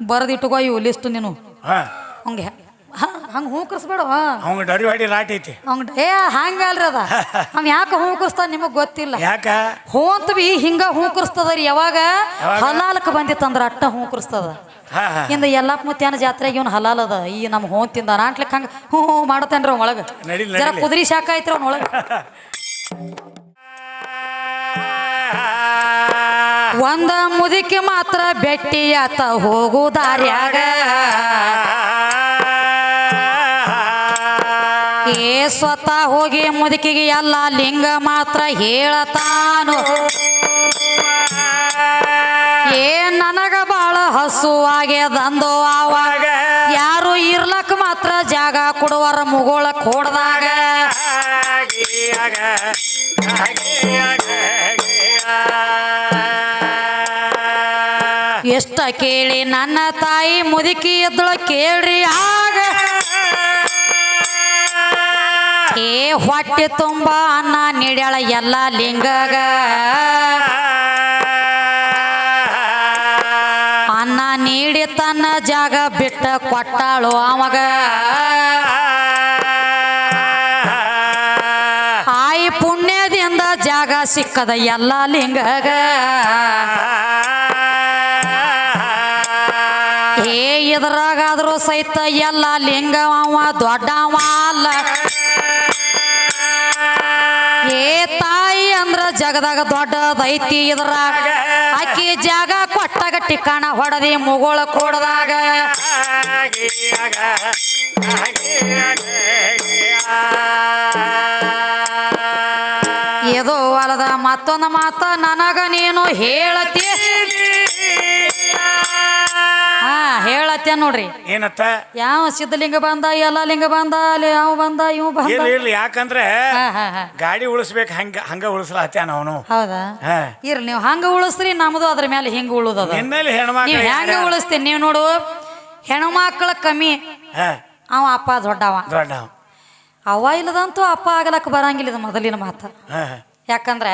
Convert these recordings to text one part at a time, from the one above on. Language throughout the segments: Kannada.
ಬರೆದಿಟ್ಟುಕೋ ಇವು ಲಿಸ್ಟ್ ನೀನು. ಹಾ. ಹಂಗೆ ಹಂಗೆ ಹೂಕರಿಸ್ಬೇಡ. ಅವಂಗ ಡರಿ ಹೊಡಿ ಲಾಟ್ ಐತಿ. ಏ ಹಂಗಲ್ರಿ ಅದ. ಅವ್ ಯಾಕೆ ಹೂಕರಿಸ್ತಾನ ನಿಮಗ್ ಗೊತ್ತಿಲ್ಲ. ಯಾಕ? ಹೂ ಅಂತ ಬಿ ಹಿಂಗ ಹೂಕರಿಸ್ತದ ರೀ ಯಾವಾಗ? ಹಲಾಲಕ್ ಬಂದಿತ್ತಂದ್ರ ಅಟ್ಟ ಹೂ ಕರ್ಸ್ತದ ಹಾ. ಇಂದ ಎಲ್ಲಾ ಮುತ್ಯಾನ ಜಾತ್ರೆಗೆ ಇವನು ಹಲಾಲ್ ಅದ. ಈ ನಮ್ಮ ಹೂ ತಿಂದ ನಾಟ್ಲಿಕ್ ಹಂಗ ಹ್ಞೂ ಹ್ಞೂ ಮಾಡತೇನ್ರಿ ಅವ್ನ ಒಳಗ. ಜರ. ಕುದುರಿ ಶಾಖ ಐತ್ರಿ ಅವ್ನ ಒಳಗ. ಒಂದ ಮುದುಕಿ ಮಾತ್ರ ಬೆಟ್ಟಿ ಆತ ಹೋಗು ದಾರ್ಯಾಗ ಏ ಸ್ವತಃ ಹೋಗಿ ಮುದುಕಿಗೆ ಎಲ್ಲ ಲಿಂಗ ಮಾತ್ರ ಹೇಳತಾನು. ಏ ನನಗ ಬಾಳ ಹಸುವಾಗೆ ದಂದು ಆವಾಗ ಯಾರು ಇರ್ಲಕ್ ಮಾತ್ರ ಜಾಗ ಕೊಡುವರ ಮುಗೋಳಕ್ ಹೊಡ್ದಾಗ ಎಷ್ಟ ಕೇಳಿ ನನ್ನ ತಾಯಿ ಮುದುಕಿ ಎದ್ದಳು ಕೇಳ್ರಿ ಆಗ. ಏ ಹೊಟ್ಟೆ ತುಂಬ ಅನ್ನ ನೀಡ್ಯಾಳ ಎಲ್ಲ ಲಿಂಗಗ. ಅನ್ನ ನೀಡಿ ತನ್ನ ಜಾಗ ಬಿಟ್ಟ ಕೊಟ್ಟಾಳು ಅವಾಗ. ಆಯಿ ಪುಣ್ಯದಿಂದ ಜಾಗ ಸಿಕ್ಕದ ಎಲ್ಲ ಲಿಂಗಗ. ಇದ್ರಾಗಾದ್ರೂ ಸಹಿತ ಎಲ್ಲ ಲಿಂಗವ ದೊಡ್ಡವ ಅಲ್ಲ. ಏ ತಾಯಿ ಅಂದ್ರ ಜಗದಾಗ ದೊಡ್ಡದೈತಿ ಇದ್ರಾಗ ಅಕ್ಕಿ ಜಾಗ ಕೊಟ್ಟಾಗ ಟಿಕಾಣ ಹೊಡೆದಿ ಮುಗೋಳ ಕೊಡದಾಗ. ಇದು ಹೊಲದ ಮತ್ತೊಂದು ಮಾತ ನನಗ ನೀನು ಹೇಳತಿ. ಹೇಳತ್ಯ ನೋಡ್ರಿ. ಏನತ್ತ? ಯಾವ ಸಿದ್ಧಲಿಂಗ ಬಂದ ಎಲ್ಲ ಲಿಂಗ ಬಂದ ಅಲ್ಲಿ ಯಾವ ಬಂದ ಇವ್ ಬಂದ. ಇಲ್ಲ ಯಾಕಂದ್ರೆ ಹಾ ಹಾ ಹಾ. ಗಾಡಿ ಉಳಿಸ್ಬೇಕು ಹಂಗ ಹಂಗ ಉಳಿಸ್ಲಾತ್ಯಾನ ಅವನು. ಹೌದಾ? ಹಾ. ಇರ್ಲಿ ನೀವು ಹಂಗ ಉಳಿಸ್ರಿ ನಮ್ದು ಅದ್ರ ಮೇಲೆ ಹಿಂಗ ಉಳುದದ. ನಿನ್ನಲ್ಲಿ ನೀವು ಹೆಣ್ಮಕ್ಳು ಹೆಂಗ ಉಳಿಸ್ತೀನಿ ನೀವು ನೋಡು. ಹೆಣ್ಮಕ್ಳ ಕಮ್ಮಿ. ಹಾ. ಅವ ಅಪ್ಪ ದೊಡ್ಡವ. ದೊಡ್ಡ ಅವ ಇಲ್ಲದಂತೂ ಅಪ್ಪ ಆಗಲಕ್ಕ ಬರಂಗಿಲ್ಲ ಇದು ಮೊದಲಿನ ಮಾತು. ಹಾ ಯಾಕಂದ್ರೆ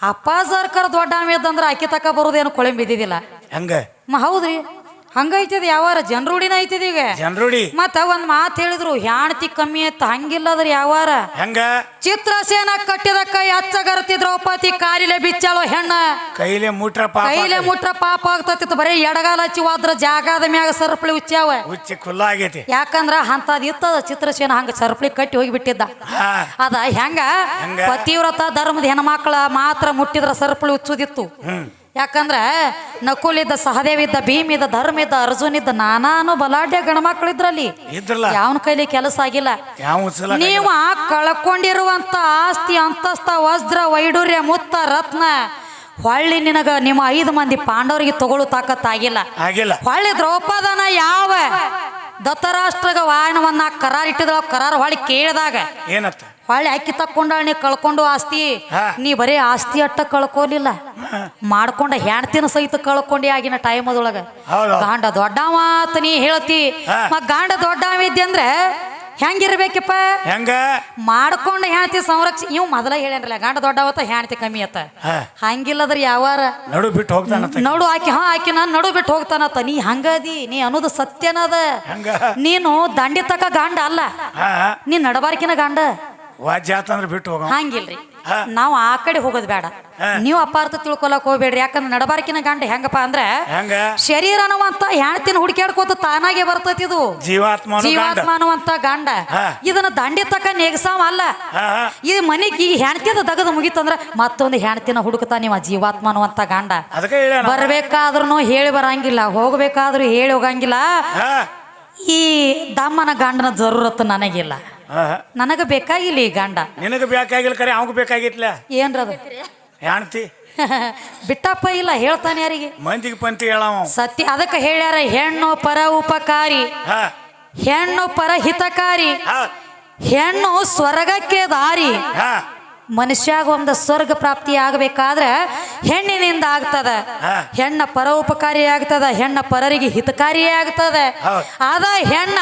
ಅಪ್ಪ ಸರ್ಕಾರ ದೊಡ್ಡ ಇದ್ದಂದ್ರೆ ಅಕ್ಕಿ ತಕ ಬರೋದೇನು ಕೊಳೆ ಬಿದ್ದಿದ್ದಿಲ್ಲ ಹಂಗ? ಮ ಹೌದ್ರಿ. ಹಂಗೈತದ ಯಾವಾರ ಜನರೂಡಿನ ಐತದ ಈಗ. ಜನರುಡಿ ಮತ್ತ ಒಂದ್ ಮಾತು ಹೇಳಿದ್ರು ಹ್ಯಾಣತಿ ಕಮ್ಮಿ ಐತ ಹಂಗಿಲ್ಲದ್ರ ಯಾವಾರ. ಹೆಂಗ? ಚಿತ್ರಸೇನ ಕಟ್ಟಿದ ಕೈ ಹಚ್ಚಗರ್ತಿ ದ್ರೌಪದಿ ಕಾಲಿಲೆ ಬಿಚ್ಚಾಳೋ ಹೆಣ್ಣ. ಕೈಲೆ ಮುಟ್ರ ಪಾಪ ಕೈಲೆ ಮುಟ್ರ ಪಾಪ ಆಗ್ತತಿತ್ತು ಬರೀ ಎಡಗಾಲ ಹಚ್ಚಿ ಹೋದ್ರ ಜಾಗದ ಮ್ಯಾಗ ಸರ್ಪಳಿ ಉಚ್ಚಾವ ಹುಚ್ಚಿ ಖುಲ್ಲ ಆಗೈತಿ. ಯಾಕಂದ್ರ ಅಂತದ್ ಇತ್ತದ ಚಿತ್ರಸೇನ ಹಂಗ ಸರ್ಪಳಿ ಕಟ್ಟಿ ಹೋಗಿ ಬಿಟ್ಟಿದ್ದ ಅದ ಹೆಂಗ? ಪತಿವ್ರತ ಧರ್ಮದ ಹೆಣ್ಮಕ್ಳ ಮಾತ್ರ ಮುಟ್ಟಿದ್ರ ಸರ್ಪಳಿ ಉಚ್ಚುದಿತ್ತು ಯಾಕಂದ್ರ ನಕುಲಿದ್ದ ಸಹದೇವಿದ್ದ ಭೀಮಿದ್ದ ಧರ್ಮಿದ್ದ ಅರ್ಜುನಿದ್ದ ನಾನಾನು ಬಲಾಢ್ಯ ಗಣಮಕ್ಳಿದ್ರಲ್ಲಿ ಇದ್ರಲ್ಲ. ಯಾವನ ಕೈಲಿ ಕೆಲಸ ಆಗಿಲ್ಲ. ನೀವು ಕಳ್ಕೊಂಡಿರುವಂತ ಆಸ್ತಿ ಅಂತಸ್ತ ವಜ್ರ ವೈಡೂರ್ಯ ಮುತ್ತ ರತ್ನ ಹೊಳ್ಳಿ ನಿನಗ ನಿಮ್ಮ ಐದು ಮಂದಿ ಪಾಂಡವರಿಗೆ ತಗೊಳ್ಳೋ ತಾಕತ್ತಾಗಿಲ್ಲ ಆಗಿಲ್ಲ. ಹೊಳ್ಳಿ ದ್ರೌಪದನ ಯಾವ ದತ್ತರಾಷ್ಟ್ರಗ ವಾಯನವನ್ನ ಕರಾರ್ ಇಟ್ಟಿದ್ರ ಕರಾರ್ ಹೊಳ್ಳಿ ಕೇಳಿದಾಗ ಏನತ್ತ ಹೊಳ್ಳಿ ಅಕ್ಕಿ ತಕ್ಕೊಂಡಾಳ ನೀ ಕಳ್ಕೊಂಡು ಆಸ್ತಿ ನೀ ಬರೀ ಆಸ್ತಿ ಅಟ್ಟ ಕಳ್ಕೊಲಿಲ್ಲ. ಮಾಡ್ಕೊಂಡ ಹೆಣ್ತಿನ ಸಹಿತ ಕಳ್ಕೊಂಡಿ ಆಗಿನ ಟೈಮ್ ಅದೊಳಗ ಗಾಂಡ ದೊಡ್ಡವ ಅಂತ ನೀ ಹೇಳ್ತಿ. ಮತ್ ಗಾಂಡ ದೊಡ್ಡವ ಇದ್ದೆ ಅಂದ್ರೆ ಹೆಂಗಿರ್ಬೇಕಪ್ಪ? ಹೆಂಗ? ಮಾಡ್ಕೊಂಡ ಹೆಣ್ತಿ ಸಂರಕ್ಷ ಇವ್ ಮೊದಲ ಹೇಳ್ಯಾನ್ರಲ್ಲ ಗಂಡ ದೊಡ್ಡವತ್ತ ಹೆಣ್ತಿ ಕಮ್ಮಿ ಅತ್ತ. ಹಂಗಿಲ್ಲದ್ರ ಯಾವಾರ ನಡು ಬಿಟ್ಟು ಹೋಗ್ತಾನ ನೋಡು ಆಕಿ ಹಾ ಆಕಿ ನಾನು ನಡು ಬಿಟ್ಟು ಹೋಗ್ತಾನತ್ತ ನೀ ಹಂಗದಿ ನೀ ಅನ್ನೋದು ಸತ್ಯನದ ನೀನು ದಂಡಿ ತಕ ಗಂಡ ಅಲ್ಲ. ನೀ ನಡಬಾರ್ಕಿನ ಗಂಡ. ವಾಜ್ಯ ಅಂತಂದ್ರೆ ಬಿಟ್ಟು ಹೋಗ ಹಂಗಿಲ್ರಿ. ನಾವು ಆ ಕಡೆ ಹೋಗೋದು ಬೇಡ. ನೀವು ಅಪಾರ್ಥ ತಿಳ್ಕೊಳಕ್ ಹೋಗ್ಬೇಡ್ರಿ. ಯಾಕಂದ್ರೆ ನಡಬಾರಕಿನ ಗಂಡ ಹೆಂಗಪ್ಪ ಅಂದ್ರೆ ಹೆಂಗ? ಶರೀರ ಅನ್ನುವಂತ ಹೆಣ್ತಿನ ಹುಡುಕ್ಯಾಡ್ಕೋತ ತಾನಾಗೆ ಬರ್ತೈತಿ ಇದು. ಜೀವಾತ್ಮ. ಜೀವಾತ್ಮ ಅನ್ನುವಂತ ಗಂಡ. ಇದನ್ನ ದಂಡಿ ತಕ್ಕ ನೆಗಸಾವ ಅಲ್ಲ. ಈ ಮನೆಗೆ ಈ ಹೆಣ್ತಿದ ದಗದ ಮುಗಿತಂದ್ರ ಮತ್ತೊಂದು ಹೆಣ್ತಿನ ಹುಡುಕ್ತಾ ನೀವ ಜೀವಾತ್ಮ ಅನ್ನುವಂತ ಗಂಡ. ಅದಕ್ಕೆ ಹೇಳ್ಯಾನ ಬರ್ಬೇಕಾದ್ರೂ ಹೇಳಿ ಬರಂಗಿಲ್ಲ. ಹೋಗ್ಬೇಕಾದ್ರೂ ಹೇಳಿ ಹೋಗಂಗಿಲ್ಲ. ಈ ದಮ್ಮನ ಗಂಡನ ಜರೂರತ್ತು ನನಗಿಲ್ಲ. ನನಗ ಬೇಕಾಗಿಲ್ಲ ಈ ಗಂಡ. ನಿನಗ ಬೇಕಾಗಿಲ್ಲ ಕರೆ ಅವಂಗ ಬೇಕಾಗಿತ್ಲ? ಏನ್ರದ? ಹೆಣ್ತಿ? ಬಿಟ್ಟಪ್ಪ ಇಲ್ಲ ಹೇಳ್ತಾನೆ ಯಾರಿಗೆ? ಮಂದಿಗೆ ಪಂತಿ ಹೇಳವ ಸತ್ಯ ಅದಕ್ಕೆ ಹೇಳ್ಯಾರ ಹೆಣ್ಣು ಪರ ಉಪಕಾರಿ. ಹೆಣ್ಣು ಪರ ಹಿತಕಾರಿ. ಹೆಣ್ಣು ಸ್ವರ್ಗಕ್ಕೆ ದಾರಿ. ಮನುಷ್ಯಾಗ ಒಂದು ಸ್ವರ್ಗ ಪ್ರಾಪ್ತಿ ಆಗಬೇಕಾದ್ರೆ ಹೆಣ್ಣಿನಿಂದ ಆಗ್ತದ. ಹೆಣ್ಣು ಪರೋಪಕಾರಿ ಆಗ್ತದ ಹೆಣ್ಣ ಪರರಿಗೆ ಹಿತಕಾರಿಯೇ ಆಗ್ತದೆ. ಆದ ಹೆಣ್ಣ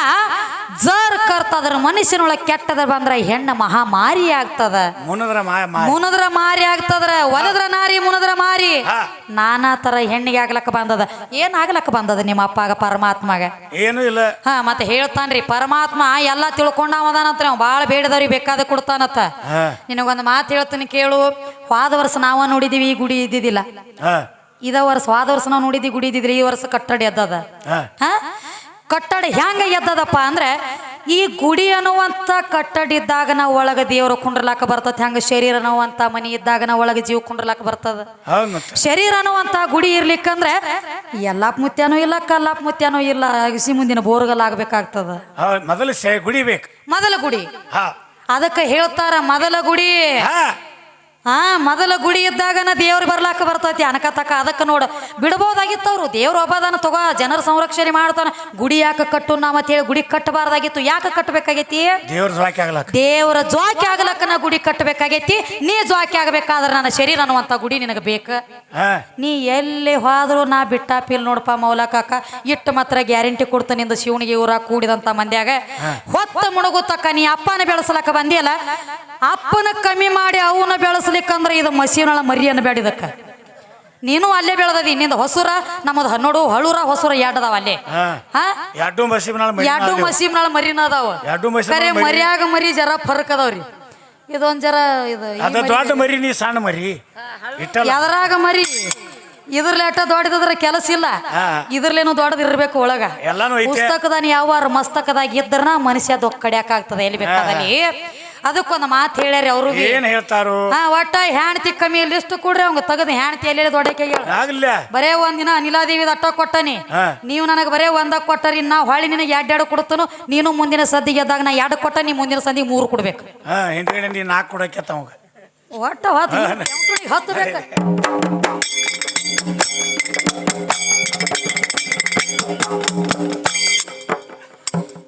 ಕರ್ತದ್ರ ಮನುಷ್ಯನೊಳಗೆ ಕೆಟ್ಟದ ಬಂದ್ರ ಹೆಣ್ಣ ಮಹಾಮಾರಿ ಆಗ್ತದ. ಮುನದ್ರ ಮಾ ಮಾ- ಮುನದ್ರ ಮಾರಿ ಆಗ್ತದ್ರ ಒಲದ್ರ ನಾರಿ ಮುನದ್ರ ಮಾರಿ. ಹಾ. ನಾನಾ ತರ ಹೆಣ್ಣಿಗೆ ಆಗ್ಲಕ್ಕ ಬಂದದ. ಏನ್ ಆಗ್ಲಕ್ಕ ಬಂದದ ನಿಮ್ಮ ಅಪ್ಪಾಗ ಪರಮಾತ್ಮಗ? ಏನು ಇಲ್ಲ. ಹಾ ಮತ್ತೆ ಹೇಳ್ತಾನ್ರಿ ಪರಮಾತ್ಮ ಎಲ್ಲಾ ತಿಳ್ಕೊಂಡವದಾನಂತ ನಾವು ಭಾಳ ಬೇಡದವ್ರಿಗೆ ಬೇಕಾದ ಕೊಡ್ತಾನತ್ತ ಹಾ. ನಿನಗೊಂದು ಮಾತು ಹೇಳ್ತೀನಿ ಕೇಳು. ಹಾದ ವರ್ಷ ನಾವ ನೋಡಿದೀವಿ ಈ ಗುಡಿ ಇದ್ದಿದ್ದಿಲ್ಲ. ಹಾ. ಇದ ವರ್ಷ ಹೋದ ವರ್ಷ ನಾವು ನೋಡಿದ್ವಿ ಗುಡಿ ಇದ್ದಿದ್ರಿ ಈ ವರ್ಷ ಕಟ್ಟಡ ಎದ್ದದ. ಹಾ. ಹಾ? ಕಟ್ಟಡ ಹೆಂಗ ಎದ್ದದಪ್ಪ ಅಂದ್ರೆ ಈ ಗುಡಿ ಅನ್ನುವಂಥ ಕಟ್ಟಡ ಇದ್ದಾಗ ನಾವು ಒಳಗ ದೇವರು ಕುಂಡ್ರಲಾಕ ಬರ್ತದೆ. ಹಂಗ ಶರೀರ ಅನ್ನುವಂಥ ಮನಿ ಇದ್ದಾಗ ನಾವು ಒಳಗೆ ಜೀವ ಕುಂಡ್ರಲಾಕ ಬರ್ತದ. ಶರೀರ ಅನ್ನುವಂಥ ಗುಡಿ ಇರ್ಲಿಕ್ಕಂದ್ರೆ ಎಲ್ಲಾಪ್ ಮುತ್ಯಾನೂ ಇಲ್ಲ ಕಲ್ಲಾಪ್ ಮುತ್ಯಾನೂ ಇಲ್ಲ. ಅಗಸಿ ಮುಂದಿನ ಬೋರ್ಗಲ್ ಆಗ್ಬೇಕಾಗ್ತದ. ಮೊದಲು ಗುಡಿ ಬೇಕು. ಮೊದಲ ಗುಡಿ. ಅದಕ್ಕೆ ಹೇಳ್ತಾರ ಮೊದಲ ಗುಡಿ. ಹಾ ಹಾ ಮೊದಲ ಗುಡಿ ಇದ್ದಾಗನ ದೇವ್ರು ಬರ್ಲಾಕ ಬರ್ತೈತಿ. ಅನಕತಕ ಅದಕ್ಕೆ ನೋಡು. ಬಿಡ್ಬೋದಾಗಿತ್ತು ಅವರು ದೇವ್ರ ಒಬ್ಬದಾನ ತಗೋ ಜನರ ಸಂರಕ್ಷಣೆ ಮಾಡ್ತಾನ. ಗುಡಿ ಯಾಕೆ ಕಟ್ಟು ನಾ ಹೇಳಿ ಗುಡಿ ಕಟ್ಟಬಾರ್ದಾಗಿತ್ತು. ಯಾಕೆ ಕಟ್ಟಬೇಕಾಗೈತಿ ದೇವ್ರ ಜ್ವಾಕಿ ಆಗ್ಲಕ್ಕ. ದೇವ್ರ ಜ್ವಾಕಿ ಆಗ್ಲಕ್ಕ ನಾ ಗುಡಿ ಕಟ್ಟಬೇಕಾಗೈತಿ. ನೀ ಜ್ವಾಕಿ ಆಗ್ಬೇಕಾದ್ರೆ ನನ್ನ ಶರೀರ ಅನ್ನುವಂಥ ಗುಡಿ ನಿನಗೆ ಬೇಕು? ನೀ ಎಲ್ಲಿ ಹೋದ್ರು ನಾ ಬಿಟ್ಟಾಪಿಲ್ ನೋಡಪ್ಪ ಮೌಲ ಕಾಕ. ಇಟ್ಟು ಮಾತ್ರ ಗ್ಯಾರಂಟಿ ಕೊಡ್ತಾನಿಂದ ಶಿವನಿಗೆ ಊರ ಕೂಡಿದಂತ ಮಂದ್ಯಾಗ. ಹೊತ್ತ ಮುಣಗುತ್ತಕ್ಕ ನೀ ಅಪ್ಪನ ಬೆಳೆಸಲಕ್ಕ ಬಂದಿಯಲ್ಲ? ಅಪ್ಪನ ಕಮ್ಮಿ ಮಾಡಿ ಅವನ ಬೆಳೆಸ್ಲಿಕ್ಕಂದ್ರೆ ಇದು ಮಸೀನೊಳ ಮರಿಯನ್ನು ಇದಕ್ಕೆ. ನೀನು ಅಲ್ಲೇ ಬೆಳೆದದಿ ನಿಂದ ಹೊಸೂರ ನಮ್ಮದು ಹನ್ನೋಡು ಹಳೂರ ಹೊಸೂರ ಎರಡದಾವ ಅಲ್ಲೇ. ಎರಡು ಮಸೀಮ್ನಾಳ ಮರಿನ ಅದಾವ ಕರೆ ಮರಿಯಾಗ ಮರಿ ಜರ ಫರ್ಕ್ ಅದಾವ್ರಿ ಇದೊಂದ್ ಜರ ಇದು ಮರಿ ದೊಡ್ಡ ಮರಿ ನೀ ಸಣ್ಣ ಮರಿ ಎದರಾಗ ಮರಿ ಇದ್ರಲೇಟ ದೊಡ್ಡದ್ರ ಕೆಲಸ ಇಲ್ಲ. ಇದ್ರಲ್ಲೇನು ದೊಡ್ಡದಿರ್ಬೇಕು ದೊಡ್ಡದ್ ಇರ್ಬೇಕು ಒಳಗ ಪುಸ್ತಕದಾನ ಯಾವ ಮಸ್ತಕದಾಗ ಇದ್ರ ಮನುಷ್ಯ ದೊಕ್ಕ ಕಡಿಯಾಕ ಆಗ್ತದೆ. ಎಲ್ಲಿ ಬೇಕಾದಲ್ಲಿ. ಅದಕ್ಕೊಂದು ಮಾತು ಹೇಳ್ಯಾರಿ ಅವರು ಏನ್ ಹೇಳ್ತಾರು? ಹಾ ಒಟ್ಟ ಹೆಣ್ತಿ ಕಮ್ಮಿ ಲಿಸ್ಟ್ ಕೊಡ್ರಿ ಅವಂಗ ತೆಗೆದು ಹೆಣ್ತಿ ಎಲ್ಲಿ ದೊಡ್ಡಕ್ಕೆ ಆಗ್ಲಿಲ್ಲ. ಬರೇ ಒಂದಿನ ಅನಿಲಾದೇವಿ ಅಟ್ಟ ಕೊಟ್ಟನಿ. ನೀವು ನನಗೆ ಬರೇ ಒಂದ ಕೊಟ್ಟರಿ ನಾ ಹೊಳ್ಳಿ ನಿನಗೆ ಎರಡು ಎರಡು ಕೊಡ್ತನು ನೀನು ಮುಂದಿನ ಸದ್ದಿಗೆ ಎದ್ದಾಗ ನಾ ಎರಡು ಕೊಟ್ಟ ನೀ ಮುಂದಿನ ಸದ್ದಿಗೆ ಮೂರು ಕೊಡ್ಬೇಕು. ಹಾ ಹಿಂದ್ಗಡೆ ನೀ ನಾಲ್ಕು ಕೊಡಕ್ಕೆ ತಮಗ ಒಟ್ಟ ಹೊತ್ತು ಹತ್ತು ಬೇಕು.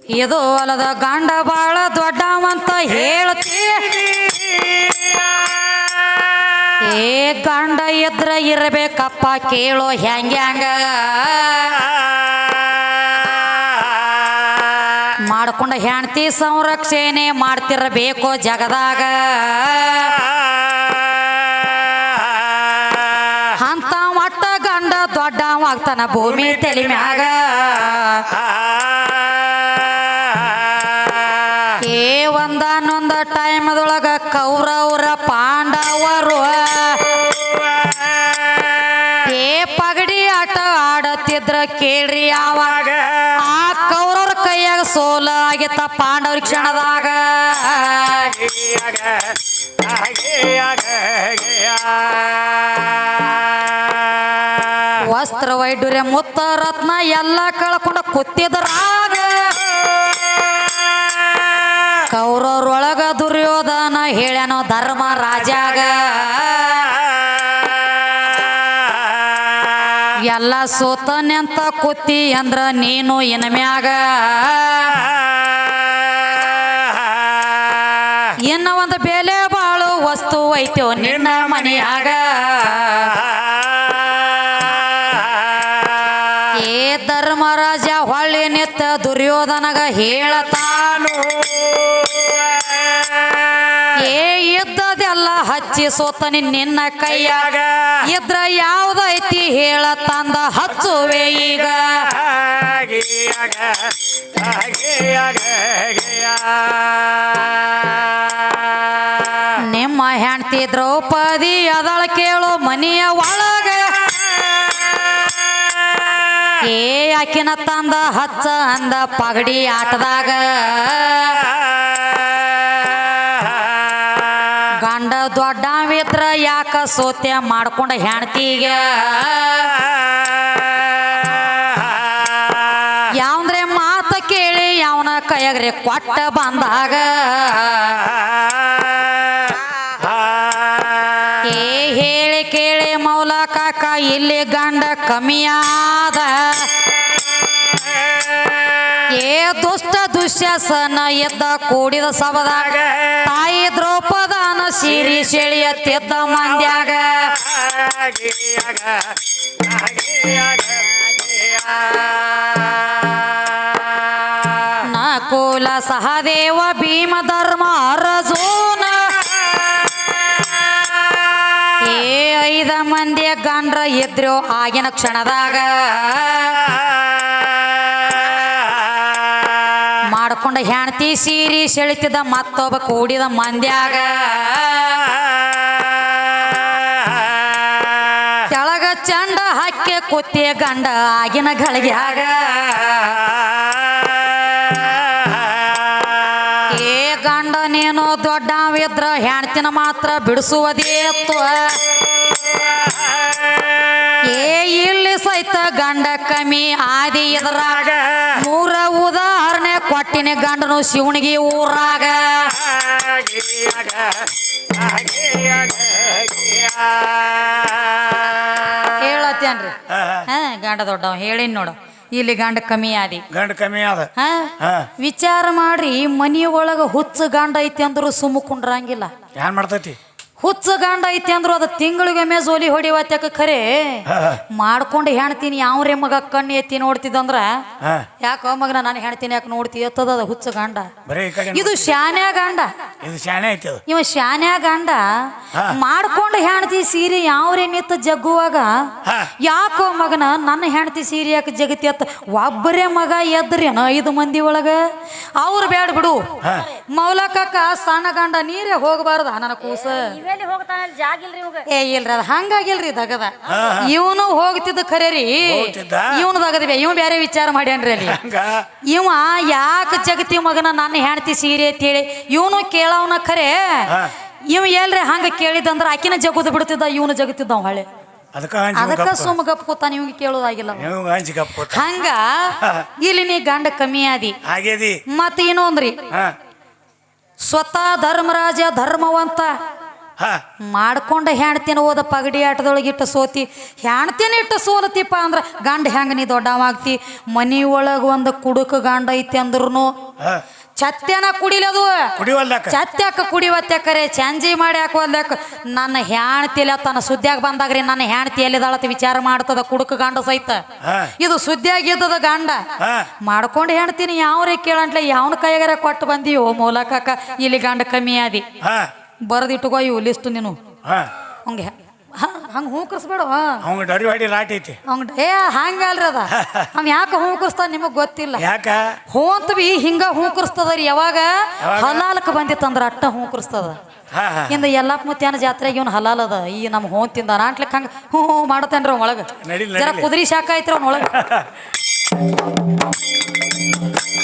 ಇದು ಅಲ್ಲದ ಗಂಡ ಬಾಳ ದೊಡ್ಡವಂತ ಹೇಳ್ತಿ. ಏ ಗಂಡ ಇದ್ರ ಇರಬೇಕಪ್ಪ ಕೇಳೋ ಹೆಂಗ ಹೆಂಗ? ಮಾಡ್ಕೊಂಡ ಹೆಣ್ತಿ ಸಂರಕ್ಷಣೆ ಮಾಡ್ತಿರಬೇಕು ಜಗದಾಗ. ಅಂತ ಮಟ್ಟ ಗಂಡ ದೊಡ್ಡವಾಗ್ತಾನ ಭೂಮಿ ತಲೆ ಮ್ಯಾಗ. ಟೈಮದೊಳಗ ಕೌರವರ ಪಾಂಡವರು ಏ ಪಗಡಿ ಆಟ ಆಡತ್ತಿದ್ರ ಕೇಳ್ರಿ ಯಾವಾಗ ಆ ಕೌರವ್ರ ಕೈಯಾಗ ಸೋಲ ಆಗಿತ್ತ ಪಾಂಡವ್ರ ಕ್ಷಣದಾಗ. ವಸ್ತ್ರ ವೈಡೂರ್ಯ ಮುತ್ತ ರತ್ನ ಎಲ್ಲ ಕಳ್ಕೊಂಡ ಕುತ್ತಿದ್ರಾಗ ಎಲ್ಲ ಸೋತನೆಂತ ಕುತ್ತಿ ಅಂದ್ರ ನೀನು ಇನ್ಮ್ಯಾಗ? ಇನ್ನ ಒಂದು ಬೆಲೆ ಬಾಳು ವಸ್ತು ಐತೋ ನಿನ್ನ ಮನೆಯಾಗ. ಏ ಧರ್ಮರಾಜ ಹೊಳ್ಳಿ ನಿತ್ತ ದುರ್ಯೋಧನಗ ಹೇಳತಾನು. ಸೋತನಿ ನಿನ್ನ ಕೈಯಾಗ. ಇದ್ರ ಯಾವ್ದೈತಿ ಹೇಳತಂದ ಹಚ್ಚುವೆ ಈಗ. ನಿಮ್ಮ ಹೆಂಡತಿ ದ್ರೌಪದಿ ಅದಳ ಕೇಳು ಮನೆಯ ಒಳಗ. ಏ ಆಕಿನ ತಂದ ಹಚ್ಚ ಅಂದ ಪಗಡಿ ಆಟದಾಗ. ಯಾಕ ಸೋತ್ಯ ಮಾಡ್ಕೊಂಡ ಹೆಣ್ತೀಗ? ಯಾವಂದ್ರೆ ಮಾತ ಕೇಳಿ ಯಾವನ ಕೈಯಾಗ್ರೆ ಕೊಟ್ಟ ಬಂದಾಗ? ಏ ಹೇಳಿ ಕೇಳಿ ಮೌಲ ಕಾಕ, ಇಲ್ಲಿ ಗಂಡ ಕಮ್ಮಿಯಾದ. ಏ ದುಷ್ಟ ದುಶ್ಯಾಸನ ಎದ್ದ ಕೂಡಿದ ಸಬದಾಗ ತಾಯಿ ಅಪ್ಪನ ಸಿರಿ ಸೆಳೆಯತ್ತಿದ್ದ ಮಂದ್ಯಾಗ. ನಕುಲ ಸಹದೇವ ಭೀಮ ಧರ್ಮ ಅರಸೂನ. ಏ ಐದ ಮಂದಿಯ ಗಂಡ್ರ ಇದ್ರು ಆಗಿನ ಕ್ಷಣದಾಗ. ಮಾಡ್ಕೊಂಡ ಹೆಣ್ತಿ ಸೀರಿ ಸೆಳಿತಿದ್ದ ಮತ್ತೊಬ್ಬ ಕೂಡಿದ ಮಂದ್ಯಾಗ. ಕುತ್ತಿಯ ಗಂಡ ಆಗಿನ ಗಳಿಗ್ಯಾಗ ಏ ಗಂಡ, ನೀನು ದೊಡ್ಡವಿದ್ರ ಹೆಣ್ತಿನ ಮಾತ್ರ ಬಿಡಿಸುವುದೇತ್ತು ಏ, ಇಲ್ಲಿ ಸಹಿತ ಗಂಡ ಕಮ್ಮಿ ಆದಿ ಇದ್ರಾಗ. ಮೂರ ಉದಾಹರಣೆ ಕೊಟ್ಟಿನ ಗಂಡನು ಶಿವನಿಗೆ ಊರಾಗ. ಹೇಳತ್ತೇನ್ರಿ ಹಾ ಗಂಡ ದೊಡ್ಡವ ಹೇಳಿನ್ ನೋಡು. ಇಲ್ಲಿ ಗಂಡ ಕಮ್ಮಿ ಆದಿ. ಗಂಡ ಕಮ್ಮಿ ಹಾ ವಿಚಾರ ಮಾಡ್ರಿ ಮನಿಯೊಳಗ ಹುಚ್ಚ ಗಂಡ ಐತಿ ಅಂದ್ರು ಸುಮ್ಮ ಕುಂಡ್ರಂಗಿಲ್ಲ. ಏನ್ ಮಾಡ್ತೈತಿ? ಹುಚ್ಚ ಗಂಡ ಐತಿ ಅಂದ್ರು ಅದು ತಿಂಗಳಿಗೊಮ್ಮೆ ಜೋಲಿ ಹೊಡಿವತ್ಯಾಕ ಖರೆ? ಹಾ ಮಾಡ್ಕೊಂಡು ಹೆಣ್ತೀನಿ ಯಾವ್ರೆ ಮಗ ಕಣ್ಣು ಎತ್ತಿ ನೋಡ್ತಿದ್ರ ಯಾಕ ಯಾಕೋ ಮಗನ ನಾನು ಹೆಣ್ತೀನಿ ಯಾಕೆ ನೋಡ್ತಿ? ಎತ್ತದ ಅದು ಹುಚ್ಚ ಗಂಡ. ಇದು ಶಾನ್ಯಾ ಗಂಡ. ಇದು ಶಾಣೆ ಐತಿ ಇವ ಶಾನ್ಯಾ ಗಂಡ. ಮಾಡ್ಕೊಂಡು ಹೆಣ್ತಿ ಸೀರೆ ಯಾವ್ರೆ ನಿತ್ತ ಜಗ್ಗುವಾಗ? ಹಾ. ಯಾಕೋ ಮಗನ ನನ್ನ ಹೆಣ್ತಿ ಸೀರೆ ಯಾಕೆ ಜಗತಿ ಎತ್ತ? ಒಬ್ಬರೇ ಮಗ ಎದ್ರೇನ ಐದು ಮಂದಿ ಒಳಗ. ಅವ್ರು ಬೇಡ. ಬಿಡು. ಮೌಲಕಕ್ಕ ಸಣ್ಣ ಗಂಡ ನೀರೇ ಹೋಗಬಾರ್ದ ನನ್ನ ಕೂಸ. ಹೋಗ್ತಾನ ಜಾಗ ಇಲ್ರಿ ಇವಾಗ? ಏ ಇಲ್ರಿ ಅದ ಹಂಗಾಗಿಲ್ರಿ ದಗದ. ಇವನು ಹೋಗ್ತಿದ್ದ ಖರೆ ರೀ ಹೋಗ್ತಿದ್ದ? ಇವನು ದಗದ ಇವ್ ಬೇರೆ ವಿಚಾರ ಮಾಡ್ಯಾನ್ರಿ ಅಲ್ಲಿ. ಹಂಗ? ಇವ ಯಾಕ ಜಗತಿ ಮಗನ ನನ್ನ ಹೆಣ್ತಿ ಸೀರೆ ಅಂತೇಳಿ ಇವನು ಕೇಳವನ ಖರೆ. ಹಾ. ಇವ ಎಲ್ರಿ ಹಂಗ ಕೇಳಿದಂದ್ರ ಆಕಿನ ಜಗುದ್ ಬಿಡ್ತಿದ್ದ ಇವನು ಜಗತ್ತಿದ್ದ ಅವ ಹಳೆ. ಅದಕ್ಕ ಸುಮ್ಮ ಗಪ್ ಕೂತಾನ ಇವ್ ಕೇಳೋದಾಗಿಲ್ಲ ನೀವು ಹಂಗ? ಇಲ್ಲಿ ನೀ ಗಂಡ ಕಮ್ಮಿ ಆದಿ. ಹಾಗೇದಿ? ಮತ್ತ ಇನ್ನೊಂದ್ರಿ. ಹಾ. ಸ್ವತಃ ಧರ್ಮರಾಜ ಧರ್ಮವಂತ. ಮಾಡ್ಕೊಂಡ ಹೆಣ್ತಿನ ಹೋದ ಪಗಡಿ ಆಟದೊಳಗೆ ಇಟ್ಟು ಸೋತಿ. ಹೆಣ್ತಿನ ಇಟ್ಟು ಸೋಲತಿಪ್ಪ ಅಂದ್ರ ಗಂಡ ಹೆಂಗ ನೀ ದೊಡ್ಡವಾಗ್ತಿ? ಮನಿ ಒಳಗ ಒಂದು ಕುಡುಕ ಗಂಡ ಐತಿ ಅಂದ್ರೂ ಹಾ. ಚತ್ಯನ ಕುಡಿಲದು. ಚತ್ಯಾಕ ಕುಡಿವತ್ಯಾಕರೆ ಚಂಜಿ ಮಾಡಿ ಹಾಕುವಲ್ಲಕ್ಕ ನನ್ನ ಹೆಣ್ತಿಲ ತನ್ನ ಸುದ್ದಿಯಾಗ ಬಂದಾಗ್ರಿ ನನ್ನ ಹೆಣ್ತಿ ಎಲ್ಲಿದಾಳತ್ತ ವಿಚಾರ ಮಾಡ್ತದ ಕುಡುಕ ಗಂಡ ಸಹಿತ. ಇದು ಸುದ್ದಿಯಾಗಿದ್ದದ ಗಂಡ. ಮಾಡ್ಕೊಂಡು ಹೆಣ್ತೀನಿ ಯಾವ್ರೆ ಕೇಳಂಟ್ಲೆ ಯಾವನ ಕೈಗಾರ ಕೊಟ್ಟು ಬಂದಿಯೋ ಮೂಲಕ ಇಲ್ಲಿ ಗಂಡ ಕಮ್ಮಿ ಆದಿ. ಬರೆದಿಟ್ಟುಕೋ ಇವು ಲಿಸ್ಟ್ ನೀನು. ಹಾ. ಹಂಗೆ ಹಂಗೆ ಹೂಕರ್ಸ್ಬೇಡ ಅವಂಗ ಡರಿ ಹೊಡಿ ಐತಿ. ಹಂಗ ಏ ಹಂಗಲ್ರಿ ಅದ. ಯಾಕೆ ಹೂಕರ್ಸ್ತಾನ ನಿಮಗ್ ಗೊತ್ತಿಲ್ಲ. ಯಾಕ? ಹೂ ಅಂತ ಬಿ ಹಿಂಗ ಹೂಕರ್ಸ್ತದ ರೀ ಯಾವಾಗ? ಹಲಾಲಕ್ಕೆ ಬಂದಿತ್ತಂದ್ರ ಅಟ್ಟ ಹೂ ಕರ್ಸ್ತದ ಹಾ. ಇಂದ ಎಲ್ಲಪ್ಪ ಮುತ್ಯಾನ ಜಾತ್ರೆಗೆ ಇವನು ಹಲಾಲ್ ಅದ. ಈ ನಮ್ಮ ಹೂ ತಿಂದ ನಾಟ್ಲಿಕ್ ಹಂಗ ಹ್ಞೂ ಹ್ಞೂ ಮಾಡತೇನ್ರಿ ಅವ್ನ ಒಳಗೆ. ಜರ ಕುದುರಿ ಶಾಖ ಐತ್ರಿ ಅವ್ನ ಒಳಗ.